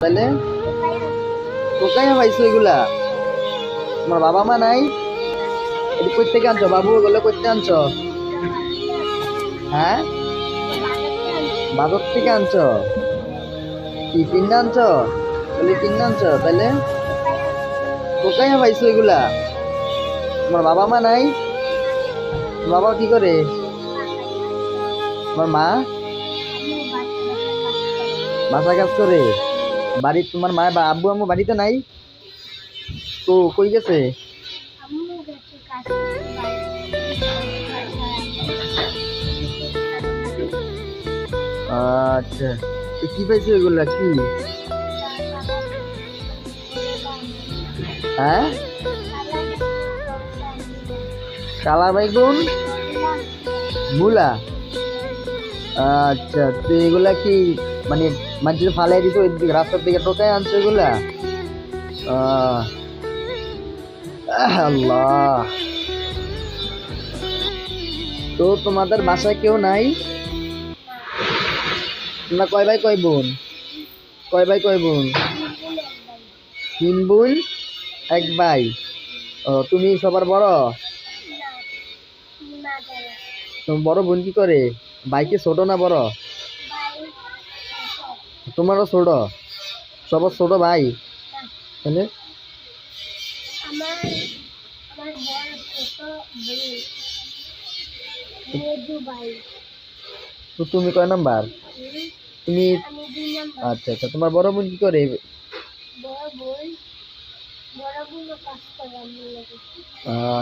তাহলে? কোথায় পাইছো এগুলা? তোমার বাবা মা নাই? এটি কই বাবু এগুলো করতে আনছো? হ্যাঁ? বাজার থেকে আনছো? কি কিনে আনছো? বলে কিনে আনছো, তাহলে? কোথায় পাইছো এগুলা? তোমার বাবা মা নাই? বাবা কি করে? তোমার মা? বাসা কাজ করে? বাড়ি তোমার মা বা আব্বু আম্মু বাড়িতে নাই? তো কই গেছে? আচ্ছা তো কি পাইছো এগুলা কি? হ্যাঁ? কালা বাইগুন মূলা? আচ্ছা তো এগুলা কি মানে মানুষের ফালাই দিত ওই দিকে রাস্তার দিকে টোকায় আনছো এগুলা? আহ, আল্লাহ। তো তোমাদের বাসায় কেউ নাই? না কয় ভাই কয় বোন? কয় ভাই কয় বোন? তিন বোন এক ভাই। ও তুমি সবার বড়? বড় বোন কি করে? বাইকে ছোট না বড়? তোমারও ছোট। সবার ছোট ভাই। তাহলে? তো তুমি কয় নাম্বার? তুমি আচ্ছা আচ্ছা তোমার বড় বোন কি করে?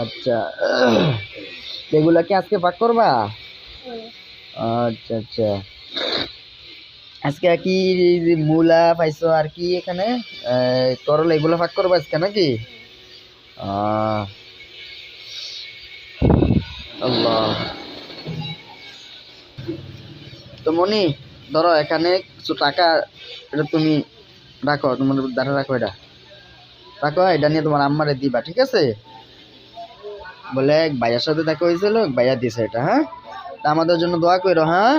আচ্ছা। এগুলা কি আজকে পাক করবা? হ্যাঁ, আচ্ছা আচ্ছা। আজকে কি মূলা পাইছো আর কি এখানে? করলা এগুলো পাক করব আজকে নাকি? তো মনি, ধরো এখানে কিছু টাকা এটা তুমি রাখো, তোমার দ্বারা রাখো এটা। রাখো, এটা নিয়ে তোমার আম্মারে দিবা, ঠিক আছে? বলে, এক ভাইয়ার সাথে দেখা হয়েছিল ভাইয়া দিছে এটা হ্যাঁ? তা আমাদের জন্য দোয়া করো হ্যাঁ?